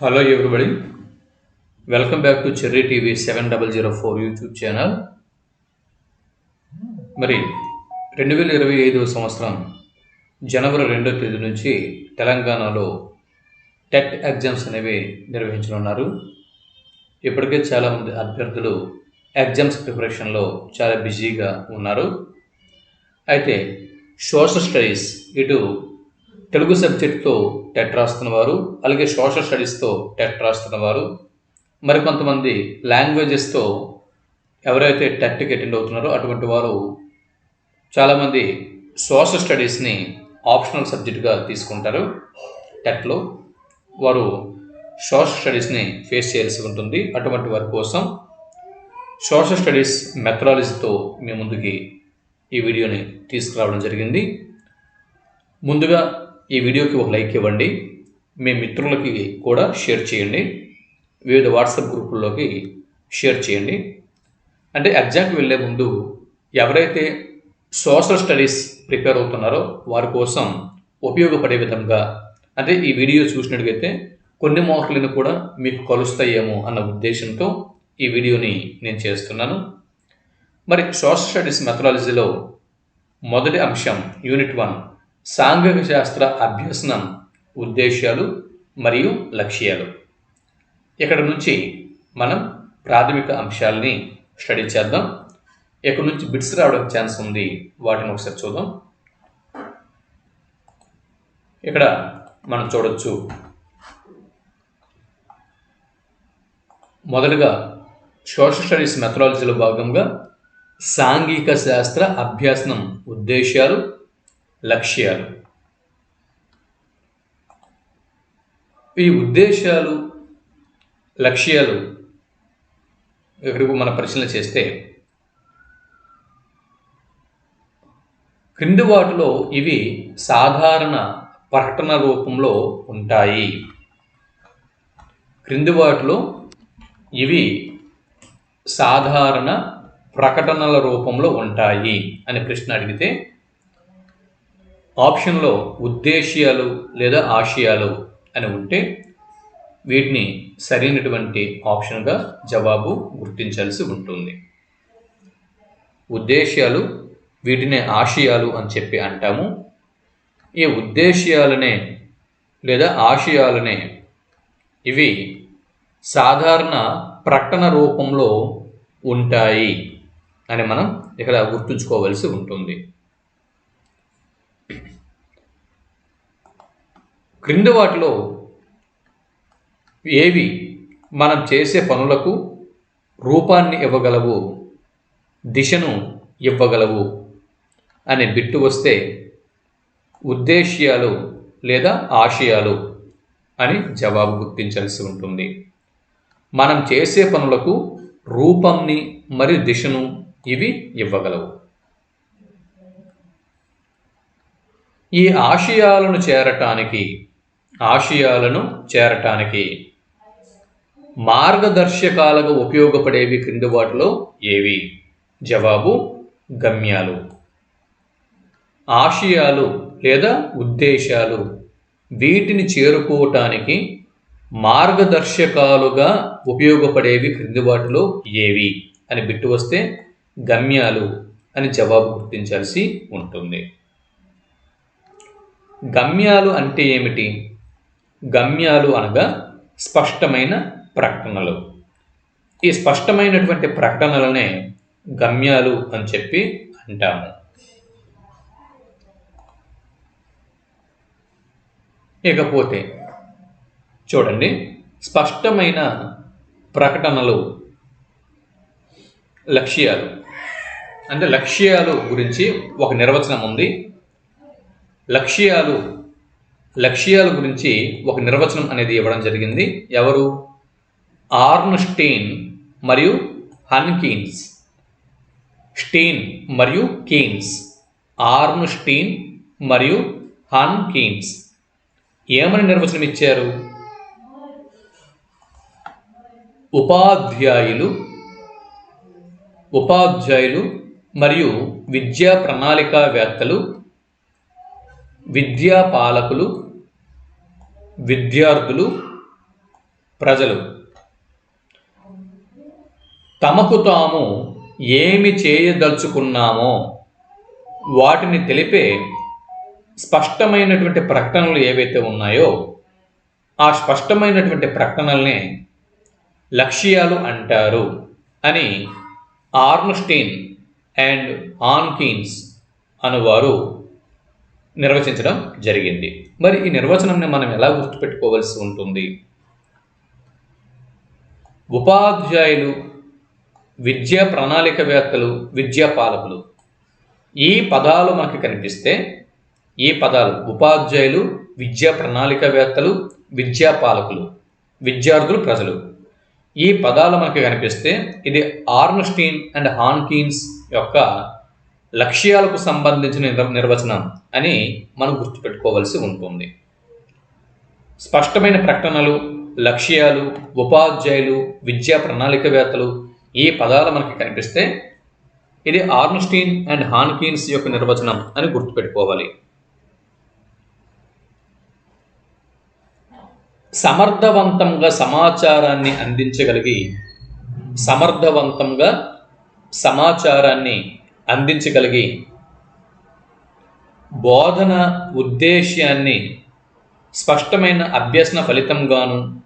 Hello everybody welcome back to Cherry TV seven double zero four YouTube channel మరి రెండు వేల ఇరవై ఐదవ సంవత్సరం జనవరి రెండో తేదీ నుంచి తెలంగాణలో టెట్ ఎగ్జామ్స్ అనేవి నిర్వహించనున్నారు. ఇప్పటికే చాలామంది అభ్యర్థులు ఎగ్జామ్స్ ప్రిపరేషన్లో చాలా బిజీగా ఉన్నారు. అయితే సోషల్ స్టడీస్ ఇటు తెలుగు సబ్జెక్ట్తో టెట్ రాస్తున్నవారు అలాగే సోషల్ స్టడీస్తో టెట్ రాస్తున్నవారు మరికొంతమంది లాంగ్వేజెస్తో ఎవరైతే టెట్కి అటెండ్ అవుతున్నారో అటువంటి వారు చాలామంది సోషల్ స్టడీస్ని ఆప్షనల్ సబ్జెక్టుగా తీసుకుంటారు టెట్లో వారు సోషల్ స్టడీస్ని ఫేస్ చేయాల్సి ఉంటుంది. అటువంటి వారి కోసం సోషల్ స్టడీస్ మెథడాలజీతో మీ ముందుకి ఈ వీడియోని తీసుకురావడం జరిగింది. ముందుగా ఈ వీడియోకి ఒక లైక్ ఇవ్వండి. మీ మిత్రులకి కూడా షేర్ చేయండి. వివిధ వాట్సాప్ గ్రూపుల్లోకి షేర్ చేయండి. అంటే ఎగ్జామ్కి వెళ్ళే ముందు ఎవరైతే సోషల్ స్టడీస్ ప్రిపేర్ అవుతున్నారో వారి కోసం ఉపయోగపడే విధంగా అంటే ఈ వీడియో చూసినట్టుగైతే కొన్ని మార్కులను కూడా మీకు కలుస్తాయేమో అన్న ఉద్దేశంతో ఈ వీడియోని నేను చేస్తున్నాను. మరి సోషల్ స్టడీస్ మెథడాలజీలో మొదటి అంశం యూనిట్ వన్ సాంఘిక శాస్త్ర అభ్యసనం ఉద్దేశాలు మరియు లక్ష్యాలు. ఇక్కడ నుంచి మనం ప్రాథమిక అంశాలని స్టడీ చేద్దాం. ఇక్కడ నుంచి బిట్స్ రావడానికి ఛాన్స్ ఉంది. వాటిని ఒకసారి చూద్దాం. ఇక్కడ మనం చూడొచ్చు. మొదలుగా సోషల్ స్టడీస్ మెథడాలజీలో భాగంగా సాంఘిక శాస్త్ర అభ్యాసనం ఉద్దేశాలు లక్ష్యాలు. ఈ ఉద్దేశాలు లక్ష్యాలు ఇక్కడికి మన పరిశీలన చేస్తే క్రింది వాటిలో ఇవి సాధారణ ప్రకటన రూపంలో ఉంటాయి. క్రింది వాటిలో ఇవి సాధారణ ప్రకటనల రూపంలో ఉంటాయి అని ప్రశ్న అడిగితే ఆప్షన్లో ఉద్దేశ్యాలు లేదా ఆశయాలు అని ఉంటే వీటిని సరైనటువంటి ఆప్షన్గా జవాబు గుర్తించాల్సి ఉంటుంది. ఉద్దేశ్యాలు వీటినే ఆశయాలు అని చెప్పి అంటాము. ఈ ఉద్దేశ్యాలనే లేదా ఆశయాలనే ఇవి సాధారణ ప్రకటన రూపంలో ఉంటాయి అని మనం ఇక్కడ గుర్తుంచుకోవలసి ఉంటుంది. క్రింది వాటిలో ఏవి మనం చేసే పనులకు రూపాన్ని ఇవ్వగలవు దిశను ఇవ్వగలవు అనే బిట్టు వస్తే ఉద్దేశ్యాలు లేదా ఆశయాలు అని జవాబు గుర్తించాల్సి ఉంటుంది. మనం చేసే పనులకు రూపంని మరియు దిశను ఇవి ఇవ్వగలవు. ఈ ఆశయాలను చేరటానికి ఆశయాలను చేరటానికి మార్గదర్శకాలుగా ఉపయోగపడేవి క్రింది వాటిలో ఏవి? జవాబు గమ్యాలు. ఆశయాలు లేదా ఉద్దేశాలు వీటిని చేరుకోవటానికి మార్గదర్శకాలుగా ఉపయోగపడేవి క్రింది వాటిలో ఏవి? అని బిట్టు వస్తే గమ్యాలు అని జవాబు గుర్తించాల్సి ఉంటుంది. గమ్యాలు అంటే ఏమిటి? గమ్యాలు అనగా స్పష్టమైన ప్రకటనలు. ఈ స్పష్టమైనటువంటి ప్రకటనలనే గమ్యాలు అని చెప్పి అంటాము. ఇకపోతే చూడండి స్పష్టమైన ప్రకటనలు లక్ష్యాలు. అంటే లక్ష్యాలు గురించి ఒక నిర్వచనం ఉంది. లక్ష్యాలు లక్ష్యాల గురించి ఒక నిర్వచనం అనేది ఇవ్వడం జరిగింది. ఎవరు? ఆర్న్స్టీన్ మరియు హన్కీన్స్. స్టీన్ మరియు కీన్స్. ఆర్న్స్టీన్ మరియు హన్కీన్స్. ఏమని నిర్వచనం ఇచ్చారు? ఉపాధ్యాయులు ఉపాధ్యాయులు మరియు విద్యా ప్రణాళికావేత్తలు విద్యా పాలకులు విద్యార్థులు ప్రజలు. తమకు తాము ఏమి చేయదలుచుకున్నామో వాటిని తెలిపే స్పష్టమైనటువంటి ప్రకటనలు ఏవైతే ఉన్నాయో ఆ స్పష్టమైనటువంటి ప్రకటనల్ని లక్ష్యాలు అంటారు అని ఆర్న్స్టీన్ అండ్ ఆన్కీన్స్ అనువారు నిర్వచించడం జరిగింది. మరి ఈ నిర్వచనంని మనం ఎలా గుర్తుపెట్టుకోవాల్సి ఉంటుంది? ఉపాధ్యాయులు విద్యా ప్రణాళికవేత్తలు విద్యా పాలకులు ఈ పదాలు మనకి కనిపిస్తే ఈ పదాలు ఉపాధ్యాయులు విద్యా ప్రణాళికవేత్తలు విద్యా పాలకులు విద్యార్థులు ప్రజలు. ఈ పదాలు మనకి కనిపిస్తే ఇది ఆర్న్స్టీన్ అండ్ హాన్కీన్స్ యొక్క లక్ష్యాలకు సంబంధించిన నిర్వచనం అని మనం గుర్తుపెట్టుకోవలసి ఉంటుంది. స్పష్టమైన ప్రకటనలు లక్ష్యాలు ఉపాధ్యాయులు విద్యా ప్రణాళికవేత్తలు ఈ పదాలు మనకి కనిపిస్తే ఇది ఆర్న్స్టీన్ అండ్ హాన్కీన్స్ యొక్క నిర్వచనం అని గుర్తుపెట్టుకోవాలి. సమర్థవంతంగా సమాచారాన్ని అందించగలిగి సమర్థవంతంగా సమాచారాన్ని అందించగలిగి బోధన ఉద్దేశ్యాన్ని స్పష్టమైన అభ్యసన ఫలితంగాను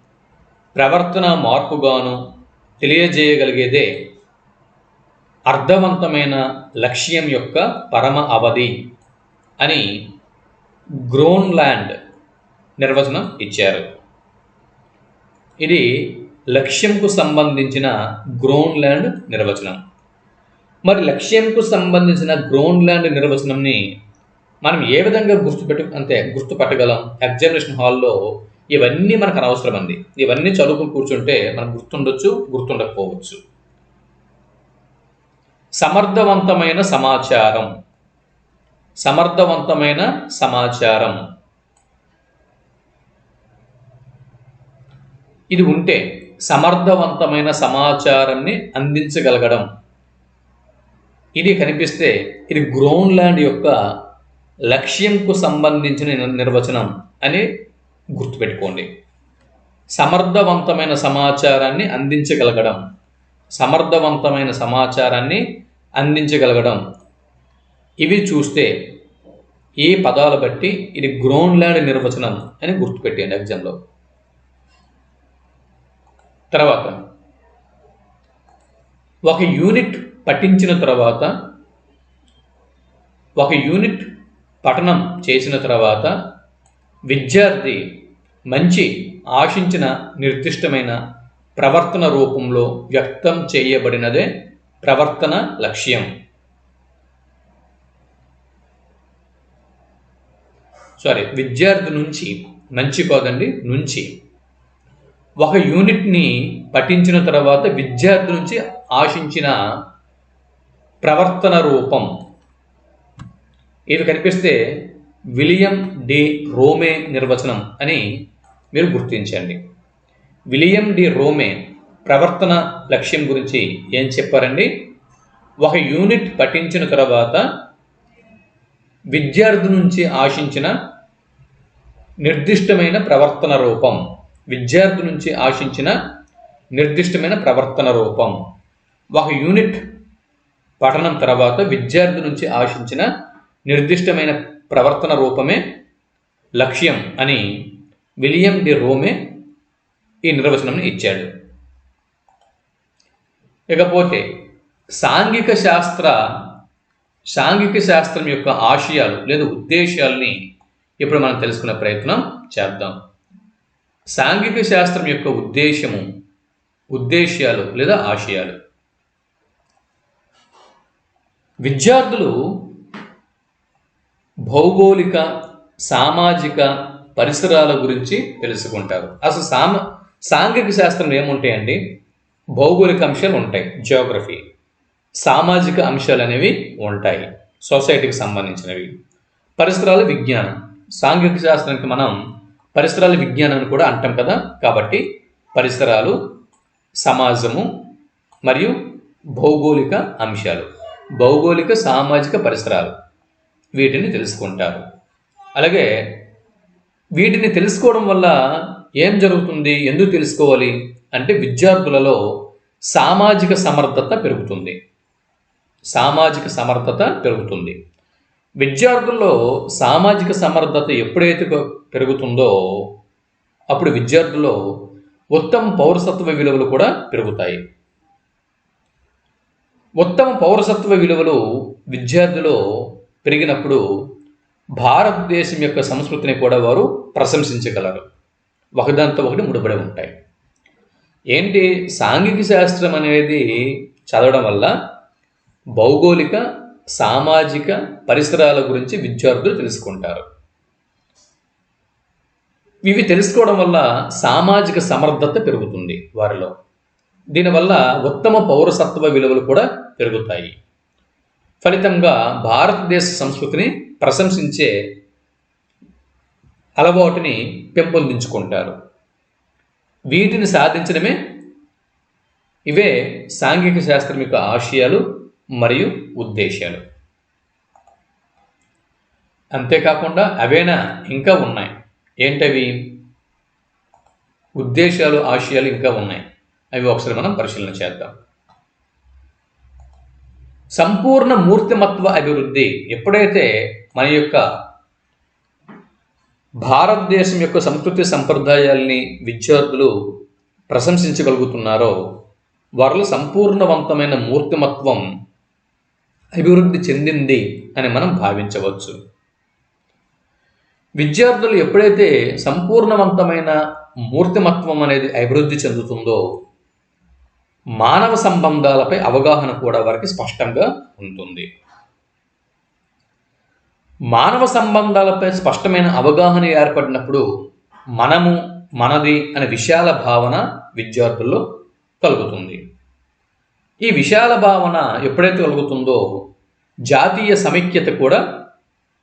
ప్రవర్తన మార్పుగాను తెలియజేయగలిగేదే అర్థవంతమైన లక్ష్యం యొక్క పరమ అవధి అని గ్రోన్లాండ్ నిర్వచనం ఇచ్చారు. ఇది లక్ష్యంకు సంబంధించిన గ్రోన్లాండ్ నిర్వచనం. మరి లక్ష్యంకు సంబంధించిన గ్రోన్లాండ్ నిర్వచనంని మనం ఏ విధంగా గుర్తుపెట్టు అంటే గుర్తుపట్టగలం? ఎగ్జామినేషన్ హాల్లో ఇవన్నీ మనకు అనవసరం అండి ఇవన్నీ చదువుకుని కూర్చుంటే మనకు గుర్తుండొచ్చు గుర్తుండకపోవచ్చు. సమర్థవంతమైన సమాచారం. సమర్థవంతమైన సమాచారం. ఇది ఉంటే సమర్థవంతమైన సమాచారాన్ని అందించగలగడం. ఇది కనిపిస్తే ఇది గ్రౌండ్ ల్యాండ్ యొక్క లక్ష్యంకు సంబంధించిన నిర్వచనం అని గుర్తుపెట్టుకోండి. సమర్థవంతమైన సమాచారాన్ని అందించగలగడం. సమర్థవంతమైన సమాచారాన్ని అందించగలగడం. ఇవి చూస్తే ఈ పదాలు బట్టి ఇది గ్రౌండ్ ల్యాండ్ నిర్వచనం అని గుర్తుపెట్టండి ఎగ్జామ్లో తర్వాత ఒక యూనిట్ పఠించిన తర్వాత ఒక యూనిట్ పఠనం చేసిన తర్వాత విద్యార్థి మంచి ఆశించిన నిర్దిష్టమైన ప్రవర్తన రూపంలో వ్యక్తం చేయబడినదే ప్రవర్తన లక్ష్యం. సారీ విద్యార్థి నుంచి మంచి కాదండి నుంచి. ఒక యూనిట్ని పఠించిన తర్వాత విద్యార్థి నుంచి ఆశించిన ప్రవర్తన రూపం. ఇది కనిపిస్తే విలియం డి రోమే నిర్వచనం అని మీరు గుర్తించండి. విలియం డి రోమే ప్రవర్తన లక్ష్యం గురించి ఏం చెప్పారండి? ఒక యూనిట్ పఠించిన తర్వాత విద్యార్థి నుంచి ఆశించిన నిర్దిష్టమైన ప్రవర్తన రూపం. విద్యార్థి నుంచి ఆశించిన నిర్దిష్టమైన ప్రవర్తన రూపం. ఒక యూనిట్ పఠనం తర్వాత విద్యార్థి నుంచి ఆశించిన నిర్దిష్టమైన ప్రవర్తన రూపమే లక్ష్యం అని విలియం డి రోమే ఈ నిర్వచనంని ఇచ్చాడు. ఇకపోతే సాంఘిక శాస్త్ర సాంఘిక శాస్త్రం యొక్క ఆశయాలు లేదా ఉద్దేశాలని ఇప్పుడు మనం తెలుసుకునే ప్రయత్నం చేద్దాం. సాంఘిక శాస్త్రం యొక్క ఉద్దేశము ఉద్దేశ్యాలు లేదా ఆశయాలు. విద్యార్థులు భౌగోళిక సామాజిక పరిసరాల గురించి తెలుసుకుంటారు. అసలు సామ సాంఘిక శాస్త్రం ఏముంటాయండి? భౌగోళిక అంశాలు ఉంటాయి జియోగ్రఫీ సామాజిక అంశాలు అనేవి ఉంటాయి సొసైటీకి సంబంధించినవి. పరిసరాల విజ్ఞానం. సాంఘిక శాస్త్రానికి మనం పరిసరాల విజ్ఞానం కూడా అంటాం కదా? కాబట్టి పరిసరాలు సమాజము మరియు భౌగోళిక అంశాలు. భౌగోళిక సామాజిక పరిసరాలు. వీటిని తెలుసుకుంటారు. అలాగే వీటిని తెలుసుకోవడం వల్ల ఏం జరుగుతుంది? ఎందుకు తెలుసుకోవాలి? అంటే విద్యార్థులలో సామాజిక సమర్థత పెరుగుతుంది. సామాజిక సమర్థత పెరుగుతుంది. విద్యార్థుల్లో సామాజిక సమర్థత ఎప్పుడైతే పెరుగుతుందో అప్పుడు విద్యార్థుల్లో ఉత్తమ పౌరసత్వ విలువలు కూడా పెరుగుతాయి. ఉత్తమ పౌరసత్వ విలువలు విద్యార్థులు పెరిగినప్పుడు భారతదేశం యొక్క సంస్కృతిని కూడా వారు ప్రశంసించగలరు. ఒకదాంతో ఒకటి ముడిపడి ఉంటాయి. ఏంటి? సాంఘిక శాస్త్రం అనేది చదవడం వల్ల భౌగోళిక సామాజిక పరిసరాల గురించి విద్యార్థులు తెలుసుకుంటారు. ఇవి తెలుసుకోవడం వల్ల సామాజిక సమర్థత పెరుగుతుంది వారిలో. దీనివల్ల ఉత్తమ పౌరసత్వ విలువలు కూడా పెరుగుతాయి. ఫలితంగా భారతదేశ సంస్కృతిని ప్రశంసించే అలవాటుని పెంపొందించుకుంటారు. వీటిని సాధించడమే ఇవే సాంఘిక శాస్త్రం యొక్క ఆశయాలు మరియు ఉద్దేశాలు. అంతేకాకుండా అవేనా ఇంకా ఉన్నాయి. ఏంటవి? ఉద్దేశాలు ఆశయాలు ఇంకా ఉన్నాయి. అవి ఒకసారి మనం పరిశీలన చేద్దాం. సంపూర్ణ మూర్తిమత్వ అభివృద్ధి ఎప్పుడైతే మన యొక్క భారతదేశం యొక్క సంస్కృతి సంప్రదాయాల్ని విద్యార్థులు ప్రశంసించగలుగుతున్నారో వారిలో సంపూర్ణవంతమైన మూర్తిమత్వం అభివృద్ధి చెందింది అని మనం భావించవచ్చు. విద్యార్థులు ఎప్పుడైతే సంపూర్ణవంతమైన మూర్తిమత్వం అనేది అభివృద్ధి చెందుతుందో మానవ సంబంధాలపై అవగాహన కూడా వారికి స్పష్టంగా ఉంటుంది. మానవ సంబంధాలపై స్పష్టమైన అవగాహన ఏర్పడినప్పుడు మనము మనది అనే విశాల భావన విద్యార్థుల్లో కలుగుతుంది. ఈ విశాల భావన ఎప్పుడైతే కలుగుతుందో జాతీయ సమైక్యత కూడా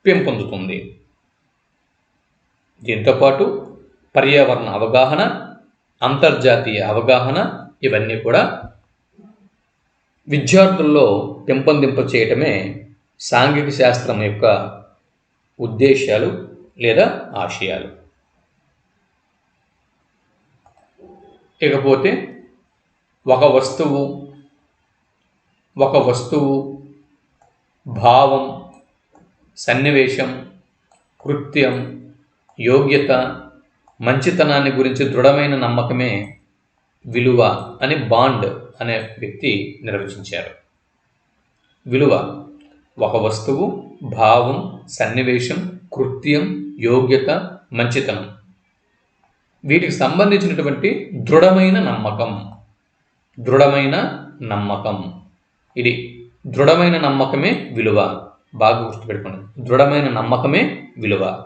పెంపొందుతుంది. దీంతోపాటు పర్యావరణ అవగాహన అంతర్జాతీయ అవగాహన ఇవన్నీ కూడా విద్యార్థుల్లో పెంపొందింప చేయటమే సాంఘిక శాస్త్రం యొక్క ఉద్దేశాలు లేదా ఆశయాలు. ఇకపోతే ఒక వస్తువు ఒక వస్తువు భావం సన్నివేశం కృత్యం యోగ్యత మంచితనాన్ని గురించి దృఢమైన నమ్మకమే విలువ అనే బాండ్ అనే వ్యక్తి నిర్వచించారు. విలువ ఒక వస్తువు భావం సన్నివేశం కృత్యం యోగ్యత మంచితనం. వీటికి సంబంధించినటువంటి దృఢమైన నమ్మకం. దృఢమైన నమ్మకం. ఇది దృఢమైన నమ్మకమే విలువ. బాగా గుర్తుపెట్టుకోండి. దృఢమైన నమ్మకమే విలువ.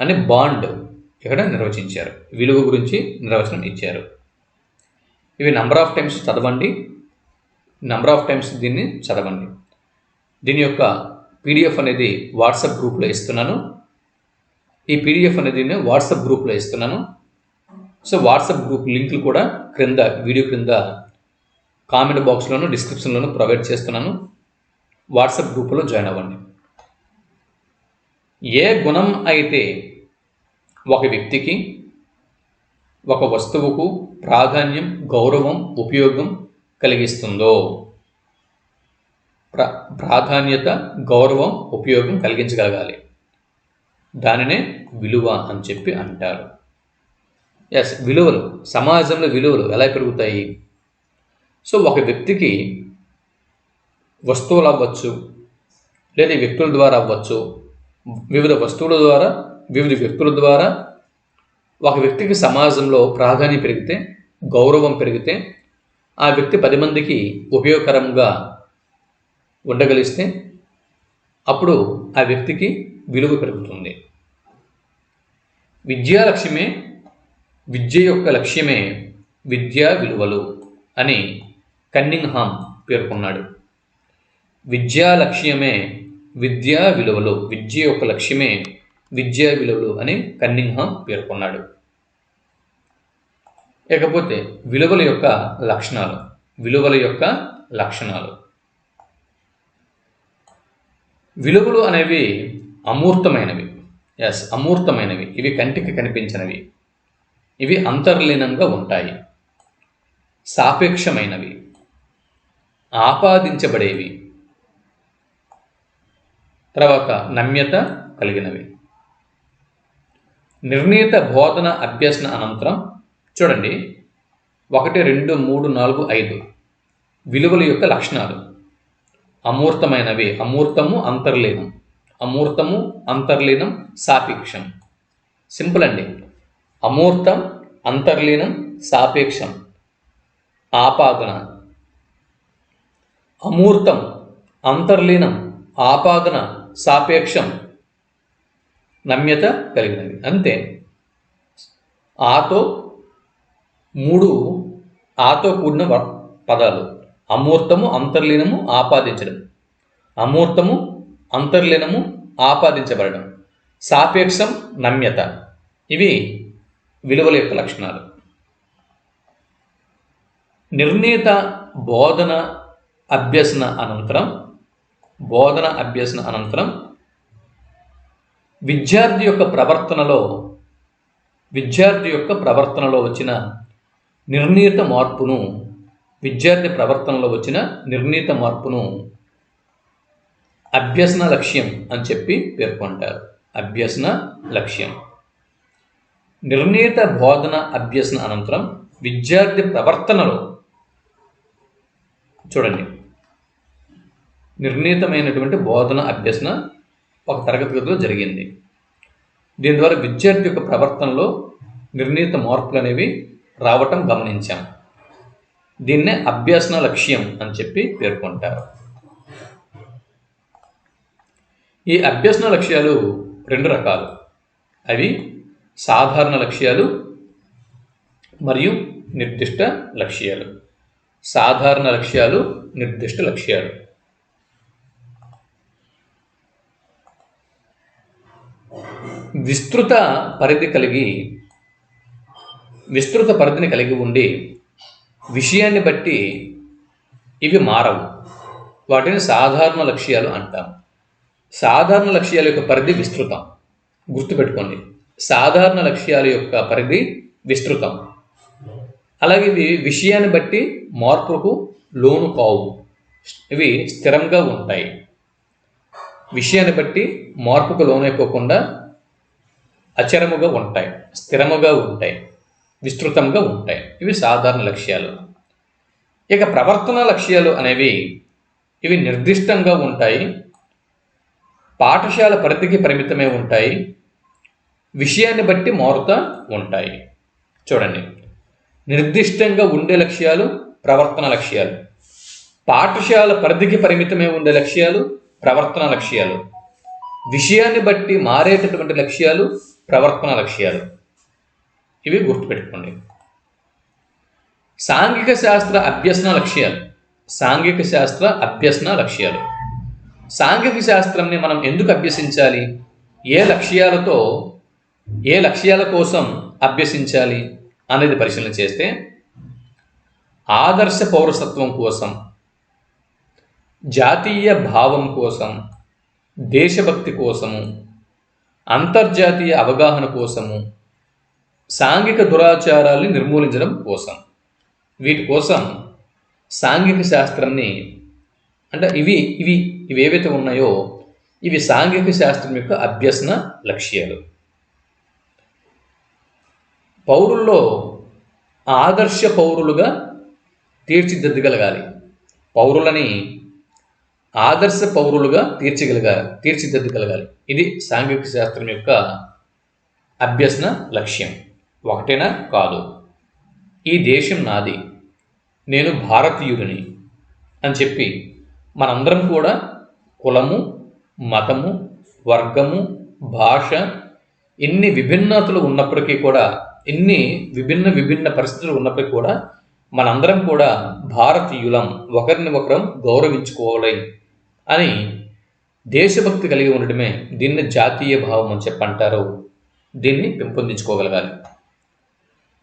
అని బాండ్ ఇక్కడ నిర్వచించారు. విలువ గురించి నిర్వచనం ఇచ్చారు. ఇవి నంబర్ ఆఫ్ టైమ్స్ చదవండి. నంబర్ ఆఫ్ టైమ్స్ దీన్ని చదవండి. దీని యొక్క పీడిఎఫ్ అనేది వాట్సాప్ గ్రూప్లో ఇస్తున్నాను. ఈ పీడిఎఫ్ అనేది నేను వాట్సాప్ గ్రూప్లో ఇస్తున్నాను. సో వాట్సాప్ గ్రూప్ లింకులు కూడా క్రింద వీడియో క్రింద కామెంట్ బాక్స్లోను డిస్క్రిప్షన్లోను ప్రొవైడ్ చేస్తున్నాను. వాట్సాప్ గ్రూపులో జాయిన్ అవ్వండి. ఏ గుణం అయితే ఒక వ్యక్తికి ఒక వస్తువుకు ప్రాధాన్యం గౌరవం ఉపయోగం కలిగిస్తుందో. ప్ర ప్రాధాన్యత గౌరవం ఉపయోగం కలిగించగలగాలి. దానినే విలువ అని చెప్పి అంటారు. ఎస్ విలువలు సమాజంలో విలువలు ఎలా పెరుగుతాయి? సో ఒక వ్యక్తికి వస్తువులు అవ్వచ్చు లేదా వ్యక్తుల ద్వారా అవ్వచ్చు వివిధ వస్తువుల ద్వారా వివిధ వ్యక్తుల ద్వారా ఒక వ్యక్తికి సమాజంలో ప్రాధాన్యం పెరిగితే గౌరవం పెరిగితే ఆ వ్యక్తి పది మందికి ఉపయోగకరంగా ఉండగలిస్తే అప్పుడు ఆ వ్యక్తికి విలువ పెరుగుతుంది. విద్యా లక్ష్యమే విద్య యొక్క లక్ష్యమే విద్యా విలువలు అని కన్నింగ్ హామ్ పేర్కొన్నాడు. విద్యా లక్ష్యమే విద్యా విలువలు విద్య యొక్క లక్ష్యమే విద్యా విలువలు అని కన్నింగ్హామ్ పేర్కొన్నాడు. ఇకపోతే విలువల యొక్క లక్షణాలు విలువల యొక్క లక్షణాలు. విలువలు అనేవి అమూర్తమైనవి. ఎస్ అమూర్తమైనవి. ఇవి కంటికి కనిపించినవి. ఇవి అంతర్లీనంగా ఉంటాయి. సాపేక్షమైనవి. ఆపాదించబడేవి. తర్వాత నమ్యత కలిగినవి. నిర్ణీత బోధన అభ్యసన అనంతరం చూడండి. ఒకటి రెండు మూడు నాలుగు ఐదు విలువల యొక్క లక్షణాలు. అమూర్తమైనవి. అమూర్తము అంతర్లీనం. అమూర్తము అంతర్లీనం సాపేక్షం. సింపుల్ అండి. అమూర్తం అంతర్లీనం సాపేక్షం. ఆపాదన. అమూర్తం అంతర్లీనం ఆపాదన సాపేక్షం. నమ్యత కలిగినది. అంతే. ఆతో మూడు ఆతో కూడిన పదాలు. అమూర్తము అంతర్లీనము ఆపాదించడం. అమూర్తము అంతర్లీనము ఆపాదించబడడం. సాపేక్షం నమ్యత. ఇవి విలువల యొక్క లక్షణాలు. నిర్ణీత బోధన అభ్యసన అనంతరం బోధన అభ్యసన అనంతరం విద్యార్థి యొక్క ప్రవర్తనలో విద్యార్థి యొక్క ప్రవర్తనలో వచ్చిన నిర్ణీత మార్పును విద్యార్థి ప్రవర్తనలో వచ్చిన నిర్ణీత మార్పును అభ్యసన లక్ష్యం అని చెప్పి పేర్కొంటారు. అభ్యసన లక్ష్యం. నిర్ణీత బోధన అభ్యసన అనంతరం విద్యార్థి ప్రవర్తనలో చూడండి నిర్ణీతమైనటువంటి బోధన అభ్యసన ఒక తరగతి గదిలో జరిగింది. దీని ద్వారా విద్యార్థి యొక్క ప్రవర్తనలో నిర్ణీత మార్పులు అనేవి రావటం గమనించాం. దీన్నే అభ్యసన లక్ష్యం అని చెప్పి పేర్కొంటారు. ఈ అభ్యసన లక్ష్యాలు రెండు రకాలు. అవి సాధారణ లక్ష్యాలు మరియు నిర్దిష్ట లక్ష్యాలు. సాధారణ లక్ష్యాలు నిర్దిష్ట లక్ష్యాలు. విస్తృత పరిధి కలిగి విస్తృత పరిధిని కలిగి ఉండి విషయాన్ని బట్టి ఇవి మారవు. వాటిని సాధారణ లక్ష్యాలు అంటాం. సాధారణ లక్ష్యాల యొక్క పరిధి విస్తృతం. గుర్తుపెట్టుకోండి. సాధారణ లక్ష్యాల యొక్క పరిధి విస్తృతం. అలాగే ఇవి విషయాన్ని బట్టి మార్పులకు లోను కావు. ఇవి స్థిరంగా ఉంటాయి. విషయాన్ని బట్టి మార్పుకు లోనైపోకుండా అచరముగా ఉంటాయి స్థిరముగా ఉంటాయి విస్తృతంగా ఉంటాయి. ఇవి సాధారణ లక్ష్యాలు. ఇక ప్రవర్తన లక్ష్యాలు అనేవి ఇవి నిర్దిష్టంగా ఉంటాయి పాఠశాల పరిధికి పరిమితమే ఉంటాయి విషయాన్ని బట్టి మారుతూ ఉంటాయి. చూడండి. నిర్దిష్టంగా ఉండే లక్ష్యాలు ప్రవర్తన లక్ష్యాలు. పాఠశాల పరిధికి పరిమితమే ఉండే లక్ష్యాలు ప్రవర్తన లక్ష్యాలు. విషయాన్ని బట్టి మారేటటువంటి లక్ష్యాలు ప్రవర్తన లక్ష్యాలు. ఇవి గుర్తుపెట్టుకోండి. సాంఘిక శాస్త్ర అభ్యసన లక్ష్యాలు. సాంఘిక శాస్త్ర అభ్యసన లక్ష్యాలు. సాంఘిక శాస్త్రంని మనం ఎందుకు అభ్యసించాలి? ఏ లక్ష్యాలతో ఏ లక్ష్యాల కోసం అభ్యసించాలి అనేది పరిశీలన చేస్తే ఆదర్శ పౌరసత్వం కోసం జాతీయ భావం కోసం దేశభక్తి కోసము అంతర్జాతీయ అవగాహన కోసము సాంఘిక దురాచారాల్ని నిర్మూలించడం కోసం. వీటి కోసం సాంఘిక శాస్త్రాన్ని అంటే ఇవి ఇవి ఇవి ఏవైతే ఉన్నాయో ఇవి సాంఘిక శాస్త్రం యొక్క అభ్యసన లక్ష్యాలు. పౌరుల్లో ఆదర్శ పౌరులుగా తీర్చిదిద్దగలగాలి. పౌరులని ఆదర్శ పౌరులుగా తీర్చగలగాలి తీర్చిదిద్దగలగాలి. ఇది సాంఘిక శాస్త్రం యొక్క అభ్యసన లక్ష్యం. ఒకటేనా? కాదు. ఈ దేశం నాది. నేను భారతీయుడిని అని చెప్పి మనందరం కూడా కులము మతము వర్గము భాష ఇన్ని విభిన్నతలు ఉన్నప్పటికీ కూడా ఎన్ని విభిన్న విభిన్న పరిస్థితులు ఉన్నప్పటికీ కూడా మనందరం కూడా భారతీయులం. ఒకరిని ఒకరం గౌరవించుకోవాలి. అని దేశభక్తి కలిగి ఉండటమే దీన్ని జాతీయ భావం అని చెప్పంటారు. దీన్ని పెంపొందించుకోగలగాలి.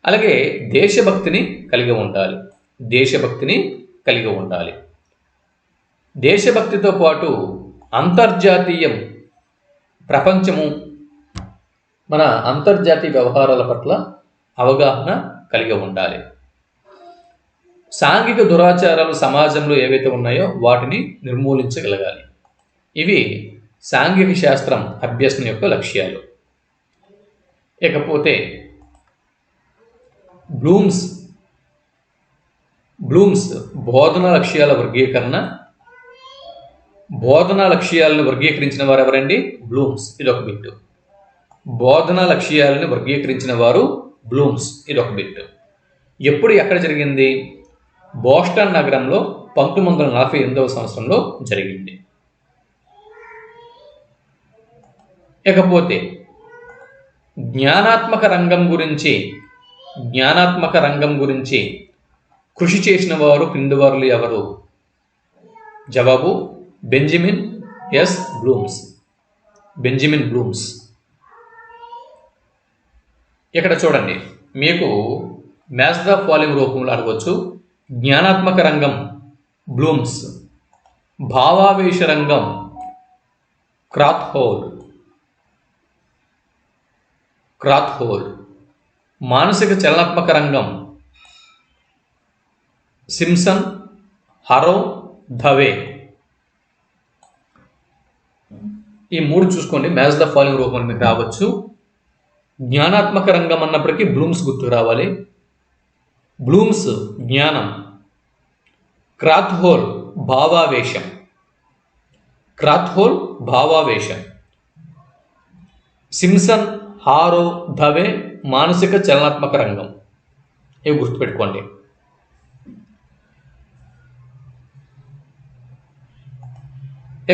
అలాగే దేశభక్తిని కలిగి ఉండాలి. దేశభక్తిని కలిగి ఉండాలి. దేశభక్తితో పాటు అంతర్జాతీయం ప్రపంచము మన అంతర్జాతీయ వ్యవహారాల పట్ల అవగాహన కలిగి ఉండాలి. సాంఘిక దురాచారాలు సమాజంలో ఏవైతే ఉన్నాయో వాటిని నిర్మూలించగలగాలి. ఇవి సాంఘిక శాస్త్రం అభ్యసన యొక్క లక్ష్యాలు. ఇకపోతే బ్లూమ్స్ బ్లూమ్స్ బోధన లక్ష్యాల వర్గీకరణ. బోధనా లక్ష్యాలను వర్గీకరించిన వారు ఎవరండి? బ్లూమ్స్. ఇదొక బిట్ బోధనా లక్ష్యాలను వర్గీకరించిన వారు బ్లూమ్స్. ఇదొక బిట్ ఎప్పుడు ఎక్కడ జరిగింది? బోస్టన్ నగరంలో పంతొమ్మిది వందల నలభై ఎనిమిదవ సంవత్సరంలో జరిగింది. ఇకపోతే జ్ఞానాత్మక రంగం గురించి జ్ఞానాత్మక రంగం గురించి కృషి చేసిన వారు కిందివారులు ఎవరు? జవాబు Benjamin S Bloom's. Benjamin Bloom's. ఇక్కడ చూడండి మీకు మ్యాథ్స్ ద ఫాలోయింగ్ రూపంలో అడగవచ్చు జ్ఞానాత్మక రంగం బ్లూమ్స్ భావావేశ రంగం క్రాత్హోల్. క్రాత్హోల్ మానసిక చలనాత్మక రంగం. Simpson Harrow Dave. ఈ మూడు చూసుకోండి మ్యాచ్ ద ఫాలోయింగ్ రూపంలో మీకు రావచ్చు. జ్ఞానాత్మక రంగం అన్నప్పటికీ బ్లూమ్స్ గుర్తు రావాలి. బ్లూమ్స్ జ్ఞానం. క్రాత్హోల్ భావావేశం. క్రాత్హోల్ భావావేశం. సిమ్సన్ హారో ధవే మానసిక చలనాత్మక రంగం. ఇవి గుర్తుపెట్టుకోండి.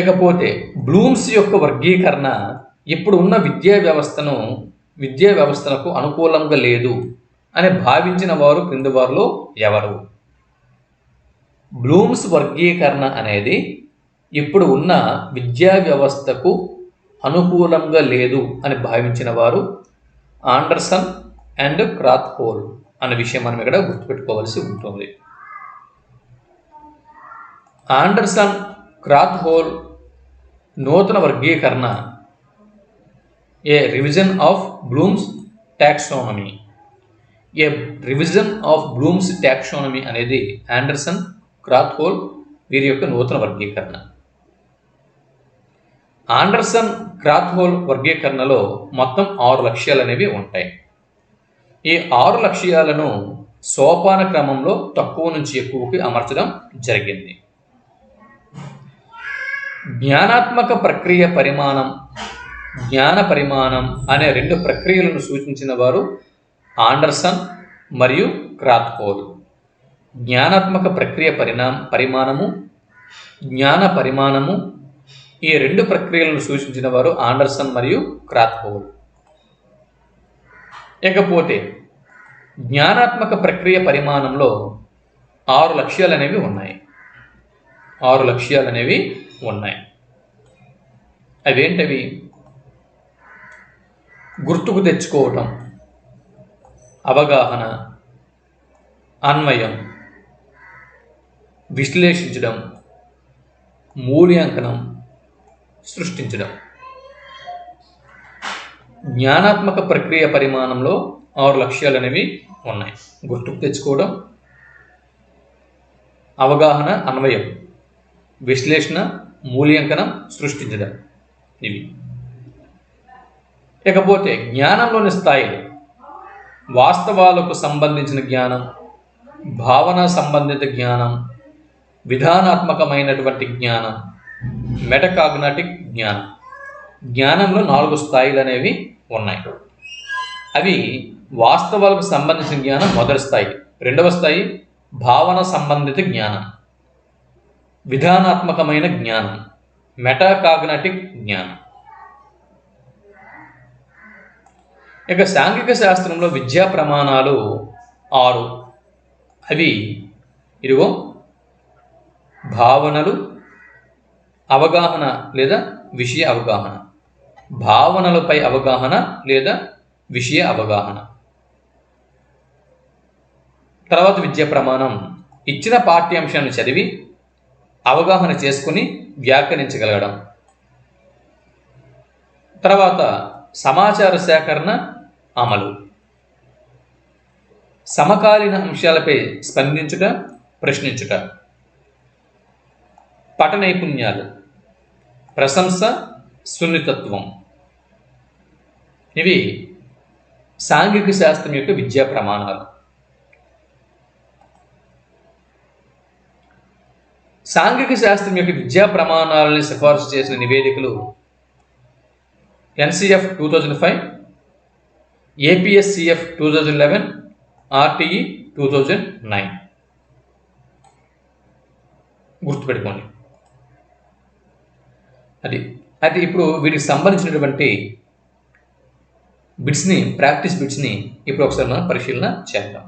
ఇకపోతే బ్లూమ్స్ యొక్క వర్గీకరణ ఇప్పుడు ఉన్న విద్యా వ్యవస్థను విద్యా వ్యవస్థలకు అనుకూలంగా లేదు. అని భావించిన వారు క్రింది వారిలో ఎవరు? బ్లూమ్స్ వర్గీకరణ అనేది ఇప్పుడు ఉన్న విద్యా వ్యవస్థకు అనుకూలంగా లేదు అని భావించిన వారు ఆండర్సన్ అండ్ క్రాత్ హోల్ అనే విషయం మనం ఇక్కడ గుర్తుపెట్టుకోవాల్సి ఉంటుంది. ఆండర్సన్ క్రాత్ హోల్ నూతన వర్గీకరణ a revision of Bloom's taxonomy. A revision of Bloom's taxonomy అనేది ఆండర్సన్ క్రాత్హోల్ వీరి యొక్క నూతన వర్గీకరణ. ఆండర్సన్ క్రాత్హోల్ వర్గీకరణలో మొత్తం ఆరు లక్ష్యాలు అనేవి ఉంటాయి. ఈ ఆరు లక్ష్యాలను సోపాన క్రమంలో తక్కువ నుంచి ఎక్కువకి అమర్చడం జరిగింది. జ్ఞానాత్మక ప్రక్రియ పరిమాణం జ్ఞాన పరిమాణం అనే రెండు ప్రక్రియలను సూచించిన వారు ఆండర్సన్ మరియు క్రాత్హోల్ జ్ఞానాత్మక ప్రక్రియ పరిణామ పరిమాణము జ్ఞాన పరిమాణము ఈ రెండు ప్రక్రియలను సూచించిన వారు ఆండర్సన్ మరియు క్రాత్హోల్ ఇకపోతే జ్ఞానాత్మక ప్రక్రియ పరిమాణంలో ఆరు లక్ష్యాలు అనేవి ఉన్నాయి. ఆరు లక్ష్యాలు అనేవి ఉన్నాయి. అవేంటవి? గుర్తుకు తెచ్చుకోవటం అవగాహన అన్వయం విశ్లేషించడం మూల్యాంకనం సృష్టించడం. జ్ఞానాత్మక ప్రక్రియ పరిమాణంలో ఆరు లక్ష్యాలు అనేవి ఉన్నాయి. గుర్తుకు తెచ్చుకోవడం అవగాహన అన్వయం విశ్లేషణ మూల్యాంకనం సృష్టించడం ఇవి. ఇకపోతే జ్ఞానంలోని స్థాయిలు వాస్తవాలకు సంబంధించిన జ్ఞానం భావన సంబంధిత జ్ఞానం విధానాత్మకమైనటువంటి జ్ఞానం మెటకాగ్నటిక్ జ్ఞానం. జ్ఞానంలో నాలుగు స్థాయిలు అనేవి ఉన్నాయి. అవి వాస్తవాలకు సంబంధించిన జ్ఞానం మొదటి స్థాయి. రెండవ స్థాయి భావన సంబంధిత జ్ఞానం. విధానాత్మకమైన జ్ఞానం. మెటాకాగ్నటిక్ జ్ఞానం. ఇక సాంఘిక శాస్త్రంలో విద్యా ప్రమాణాలు ఆరు. అవి ఇదిగో భావనలు అవగాహన లేదా విషయ అవగాహన. భావనలపై అవగాహన లేదా విషయ అవగాహన. తర్వాత విద్యా ప్రమాణం. ఇచ్చిన పాఠ్యాంశాన్ని చదివి అవగాహన చేసుకుని వ్యాఖ్యానించగలగడం. తర్వాత సమాచార సేకరణ అమలు. సమకాలీన అంశాలపై స్పందించుట ప్రశ్నించుట పట నైపుణ్యాలు ప్రశంస సున్నితత్వం. ఇవి సాంఘిక శాస్త్రం యొక్క విద్యా ప్రమాణాలు. సాంఘిక శాస్త్రం యొక్క విద్యా ప్రమాణాలని సిఫార్సు చేసిన నివేదికలు NCF two thousand five APSCF two thousand eleven RTE two thousand nine గుర్తుపెట్టుకోండి. అది అయితే ఇప్పుడు వీటికి సంబంధించినటువంటి బిట్స్ని ప్రాక్టీస్ బిట్స్ని ఇప్పుడు ఒకసారి మనం పరిశీలన చేద్దాం.